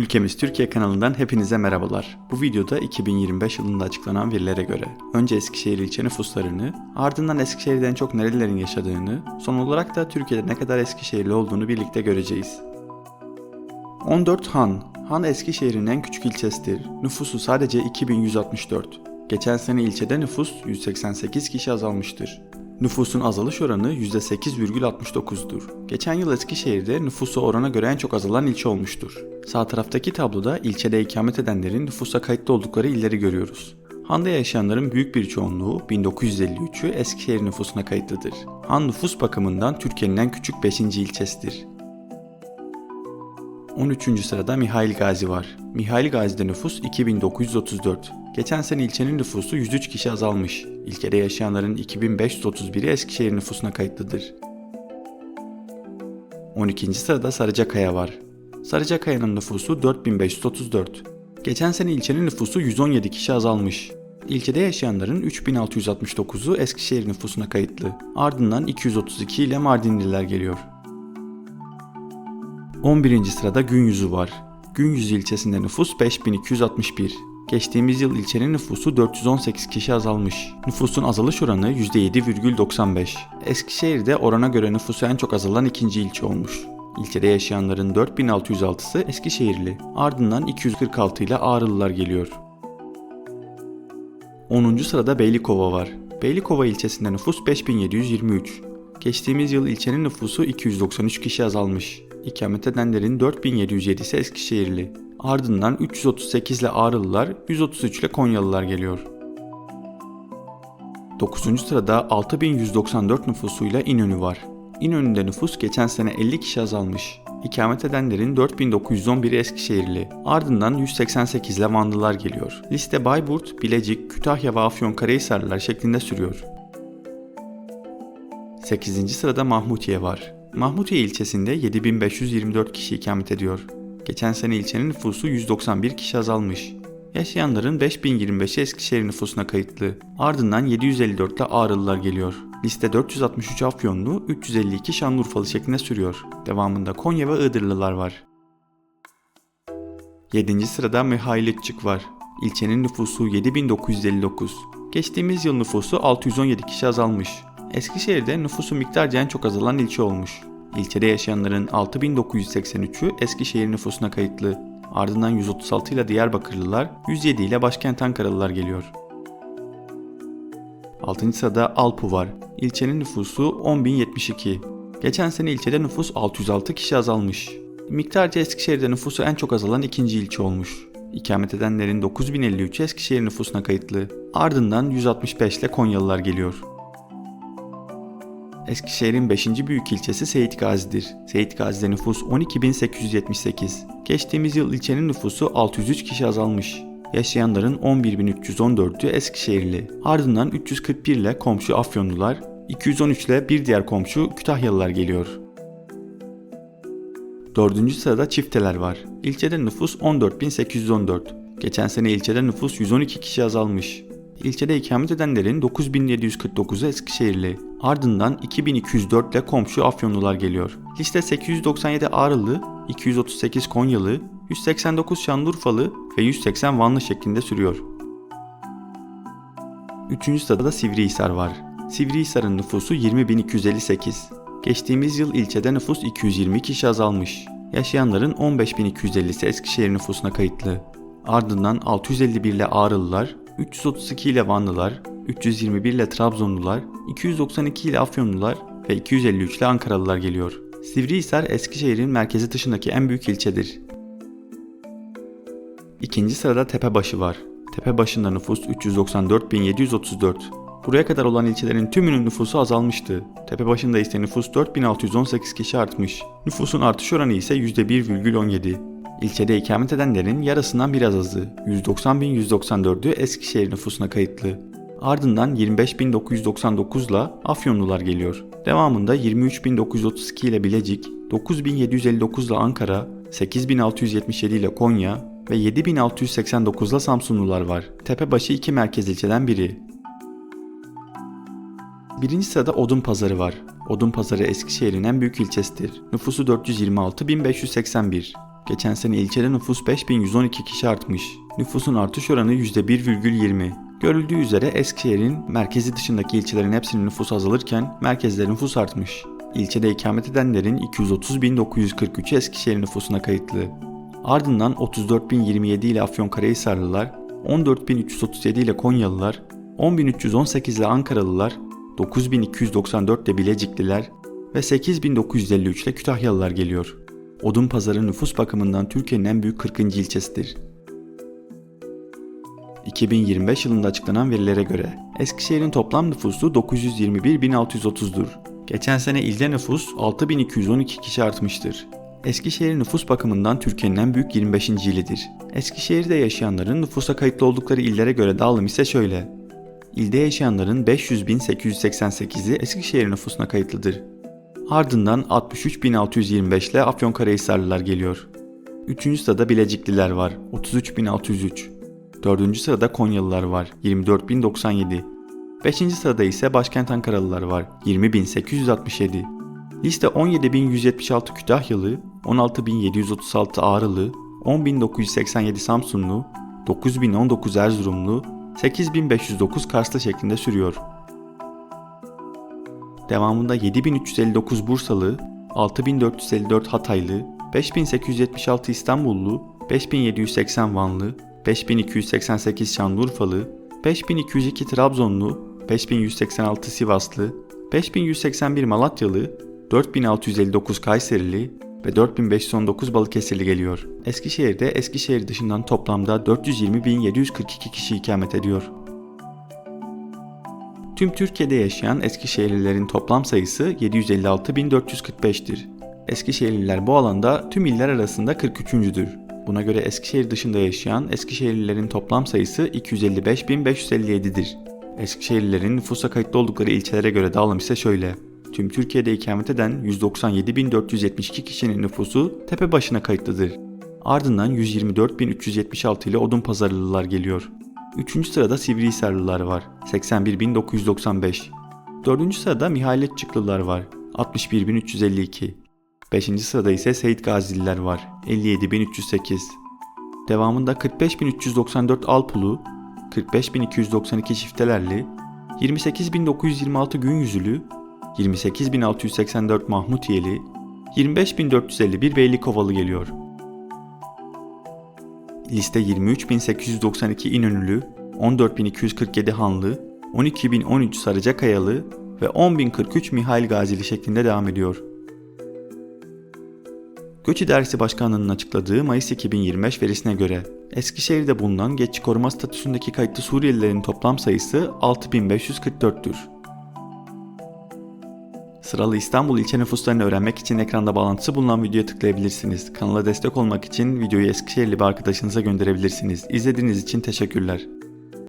Ülkemiz Türkiye kanalından hepinize merhabalar. Bu videoda 2025 yılında açıklanan verilere göre önce Eskişehir ilçe nüfuslarını, ardından Eskişehir'de en çok nerelilerin yaşadığını, son olarak da Türkiye'de ne kadar Eskişehirli olduğunu birlikte göreceğiz. 14 Han. Han Eskişehir'in en küçük ilçesidir. Nüfusu sadece 2164. Geçen sene ilçede nüfus 188 kişi azalmıştır. Nüfusun azalış oranı %8,69'dur. Geçen yıl Eskişehir'de nüfusu orana göre en çok azalan ilçe olmuştur. Sağ taraftaki tabloda ilçede ikamet edenlerin nüfusa kayıtlı oldukları illeri görüyoruz. Han'da yaşayanların büyük bir çoğunluğu 1953'ü Eskişehir nüfusuna kayıtlıdır. Han nüfus bakımından Türkiye'nin en küçük 5. ilçesidir. 13. sırada Mihail Gazi var. Mihail Gazi'de nüfus 2934. Geçen sene ilçenin nüfusu 103 kişi azalmış. İlçede yaşayanların 2531'i Eskişehir nüfusuna kayıtlıdır. 12. sırada Sarıcakaya var. Sarıcakaya'nın nüfusu 4534. Geçen sene ilçenin nüfusu 117 kişi azalmış. İlçede yaşayanların 3669'u Eskişehir nüfusuna kayıtlı. Ardından 232 ile Mardinliler geliyor. 11. sırada Günyüzü var. Günyüzü ilçesinde nüfus 5261. Geçtiğimiz yıl ilçenin nüfusu 418 kişi azalmış. Nüfusun azalış oranı %7,95. Eskişehir'de orana göre nüfusu en çok azalan ikinci ilçe olmuş. İlçede yaşayanların 4606'sı Eskişehirli. Ardından 246 ile Ağrılılar geliyor. 10. sırada Beylikova var. Beylikova ilçesinde nüfus 5723. Geçtiğimiz yıl ilçenin nüfusu 293 kişi azalmış. İkamet edenlerin 4707'si Eskişehirli. Ardından 338 ile Ağrılılar, 133 ile Konyalılar geliyor. 9. sırada 6194 nüfusuyla İnönü var. İnönü'nde nüfus geçen sene 50 kişi azalmış. İkamet edenlerin 4911'i Eskişehirli. Ardından 188 ile Vanlılar geliyor. Liste Bayburt, Bilecik, Kütahya ve Afyonkarahisarlılar şeklinde sürüyor. 8. sırada Mahmutiye var. Mahmutiye ilçesinde 7524 kişi ikamet ediyor. Geçen sene ilçenin nüfusu 191 kişi azalmış. Yaşayanların 5025'i Eskişehir nüfusuna kayıtlı. Ardından 754 ile Ağrılılar geliyor. Liste 463 Afyonlu, 352 Şanlıurfalı şeklinde sürüyor. Devamında Konya ve Iğdırlılar var. 7. sırada Mihailitçik var. İlçenin nüfusu 7959. Geçtiğimiz yıl nüfusu 617 kişi azalmış. Eskişehir'de nüfusu miktarca en çok azalan ilçe olmuş. İlçede yaşayanların 6983'ü Eskişehir nüfusuna kayıtlı. Ardından 136 ile Diyarbakırlılar, 107 ile başkent Ankaralılar geliyor. 6. sırada Alpu var. İlçenin nüfusu 10.072. Geçen sene ilçede nüfus 606 kişi azalmış. Miktarca Eskişehir'de nüfusu en çok azalan ikinci ilçe olmuş. İkamet edenlerin 9053 Eskişehir nüfusuna kayıtlı. Ardından 165 ile Konyalılar geliyor. Eskişehir'in 5. büyük ilçesi Seyit Gazi'dir. Seyit Gazi'de nüfus 12.878. Geçtiğimiz yıl ilçenin nüfusu 603 kişi azalmış. Yaşayanların 11.314'ü Eskişehirli. Ardından 341 ile komşu Afyonlular, 213 ile bir diğer komşu Kütahyalılar geliyor. Dördüncü sırada çifteler var. İlçede nüfus 14.814. Geçen sene ilçede nüfus 112 kişi azalmış. İlçede ikamet edenlerin 9749'u Eskişehirli. Ardından 2204 ile komşu Afyonlular geliyor. Liste 897 Ağrılı, 238 Konyalı, 189 Şanlıurfalı ve 180 Vanlı şeklinde sürüyor. Üçüncü sırada da Sivrihisar var. Sivrihisar'ın nüfusu 20.258. Geçtiğimiz yıl ilçede nüfus 220 kişi azalmış. Yaşayanların 15.250'si Eskişehir nüfusuna kayıtlı. Ardından 651 ile Ağrılılar, 332 ile Vanlılar, 321 ile Trabzonlular, 292 ile Afyonlular ve 253 ile Ankaralılar geliyor. Sivrihisar Eskişehir'in merkezi dışındaki en büyük ilçedir. İkinci sırada Tepebaşı var. Tepebaşı'nda nüfus 394.734. Buraya kadar olan ilçelerin tümünün nüfusu azalmıştı. Tepebaşı'nda ise nüfus 4618 kişi artmış. Nüfusun artış oranı ise %1,17. İlçede ikamet edenlerin yarısından biraz azı, 190.194'ü Eskişehir nüfusuna kayıtlı. Ardından 25.999 ile Afyonlular geliyor. Devamında 23.932 ile Bilecik, 9.759 ile Ankara, 8.677 ile Konya ve 7.689 ile Samsunlular var. Tepebaşı iki merkez ilçeden biri. Birinci sırada Odun Pazarı var. Odun Pazarı Eskişehir'in en büyük ilçesidir. Nüfusu 426.581. Geçen sene ilçede nüfus 5112 kişi artmış. Nüfusun artış oranı %1,20. Görüldüğü üzere Eskişehir'in merkezi dışındaki ilçelerin hepsinin nüfusu azalırken merkezde nüfus artmış. İlçede ikamet edenlerin 230.943 Eskişehir nüfusuna kayıtlı. Ardından 34.027 ile Afyonkarahisarlılar, 14.337 ile Konyalılar, 10.318 ile Ankaralılar, 9.294 ile Bilecikliler ve 8.953 ile Kütahyalılar geliyor. Odunpazarı nüfus bakımından Türkiye'nin en büyük 40. ilçesidir. 2025 yılında açıklanan verilere göre Eskişehir'in toplam nüfusu 921.630'dur. Geçen sene ilde nüfus 6.212 kişi artmıştır. Eskişehir nüfus bakımından Türkiye'nin en büyük 25. ilidir. Eskişehir'de yaşayanların nüfusa kayıtlı oldukları illere göre dağılım ise şöyle. İlde yaşayanların 500.888'i Eskişehir nüfusuna kayıtlıdır. Ardından 63.625 ile Afyonkarahisarlılar geliyor. 3. sırada Bilecikliler var 33.603. 4. sırada Konyalılar var 24.097. 5. sırada ise başkent Ankaralılar var 20.867. Liste 17.176 Kütahyalı, 16.736 Ağrılı, 10.987 Samsunlu, 9.019 Erzurumlu, 8.509 Karslı şeklinde sürüyor. Devamında 7359 Bursalı, 6454 Hataylı, 5876 İstanbullu, 5780 Vanlı, 5288 Şanlıurfalı, 5202 Trabzonlu, 5186 Sivaslı, 5181 Malatyalı, 4659 Kayserili ve 4519 Balıkesirli geliyor. Eskişehir'de Eskişehir dışından toplamda 420.742 kişi ikamet ediyor. Tüm Türkiye'de yaşayan Eskişehirlilerin toplam sayısı 756.445'tir. Eskişehirliler bu alanda tüm iller arasında 43.'dür. Buna göre Eskişehir dışında yaşayan Eskişehirlilerin toplam sayısı 255.557'dir. Eskişehirlilerin nüfusa kayıtlı oldukları ilçelere göre dağılım ise şöyle. Tüm Türkiye'de ikamet eden 197.472 kişinin nüfusu tepe başına kayıtlıdır. Ardından 124.376 ile Odunpazarlılar geliyor. 3. sırada Sivrihisarlılar var 81.995. 4. sırada Mihailetçıklılar var 61.352. 5. sırada ise Seyit Gazililer var 57.308. Devamında 45.394 Alpulu, 45.292 Çiftelerli, 28.926 Gün Yüzülü, 28.684 Mahmutiyeli, 25.451 Beylikovalı geliyor. Liste 23.892 İnönülü, 14.247 Hanlı, 12.013 Sarıcakayalı ve 10.043 Mihail Gazili şeklinde devam ediyor. Göç İdaresi Başkanlığı'nın açıkladığı Mayıs 2025 verisine göre Eskişehir'de bulunan geçici koruma statüsündeki kayıtlı Suriyelilerin toplam sayısı 6544'tür. Sıralı İstanbul ilçe nüfuslarını öğrenmek için ekranda bağlantısı bulunan videoya tıklayabilirsiniz. Kanala destek olmak için videoyu Eskişehirli bir arkadaşınıza gönderebilirsiniz. İzlediğiniz için teşekkürler.